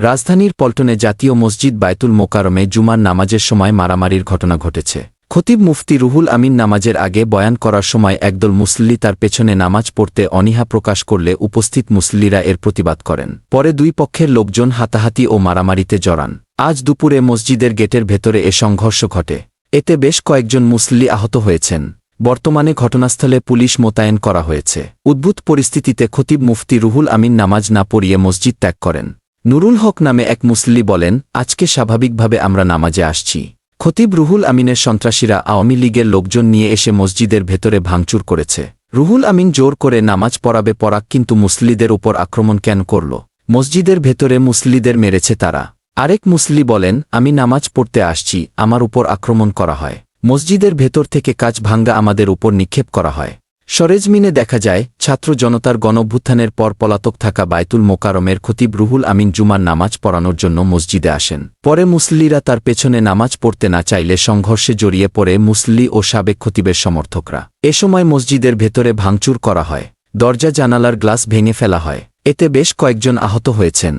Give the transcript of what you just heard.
রাজধানীর পল্টনে জাতীয় মসজিদ বায়তুল মোকারমে জুমার নামাজের সময় মারামারির ঘটনা ঘটেছে। খতিব মুফতি রুহুল আমিন নামাজের আগে বয়ান করার সময় একদল মুসল্লি তার পেছনে নামাজ পড়তে অনীহা প্রকাশ করলে উপস্থিত মুসল্লিরা এর প্রতিবাদ করেন। পরে দুই পক্ষের লোকজন হাতাহাতি ও মারামারিতে জড়ান। আজ দুপুরে মসজিদের গেটের ভেতরে এ সংঘর্ষ ঘটে। এতে বেশ কয়েকজন মুসল্লি আহত হয়েছেন। বর্তমানে ঘটনাস্থলে পুলিশ মোতায়েন করা হয়েছে। উদ্ভূত পরিস্থিতিতে খতিব মুফতি রুহুল আমিন নামাজ না পড়িয়ে মসজিদ ত্যাগ করেন। নুরুল হক নামে এক মুসল্লি বলেন, আজকে স্বাভাবিকভাবে আমরা নামাজে আসছি। খতিব রুহুল আমিনের সন্ত্রাসীরা আওয়ামী লীগের লোকজন নিয়ে এসে মসজিদের ভেতরে ভাঙচুর করেছে। রুহুল আমিন জোর করে নামাজ পড়াবে পড়াক কিন্তু মুসল্লিদের উপর আক্রমণ কেন করল? মসজিদের ভেতরে মুসল্লিদের মেরেছে তারা। আরেক মুসলি বলেন, আমি নামাজ পড়তে আসছি, আমার উপর আক্রমণ করা হয়। মসজিদের ভেতর থেকে কাজ ভাঙ্গা আমাদের উপর নিক্ষেপ করা হয়। সরেজমিনে দেখা যায়, ছাত্র জনতার গণভ্যুত্থানের পর পলাতক থাকা বায়তুল মোকারমের খতিব রুহুল আমিন জুমার নামাজ পড়ানোর জন্য মসজিদে আসেন। পরে মুসল্লিরা তার পেছনে নামাজ পড়তে না চাইলে সংঘর্ষে জড়িয়ে পড়ে মুসল্লি ও সাবেক খতিবের সমর্থকরা। এ সময় মসজিদের ভেতরে ভাঙচুর করা হয়। দরজা জানালার গ্লাস ভেঙে ফেলা হয়। এতে বেশ কয়েকজন আহত হয়েছেন।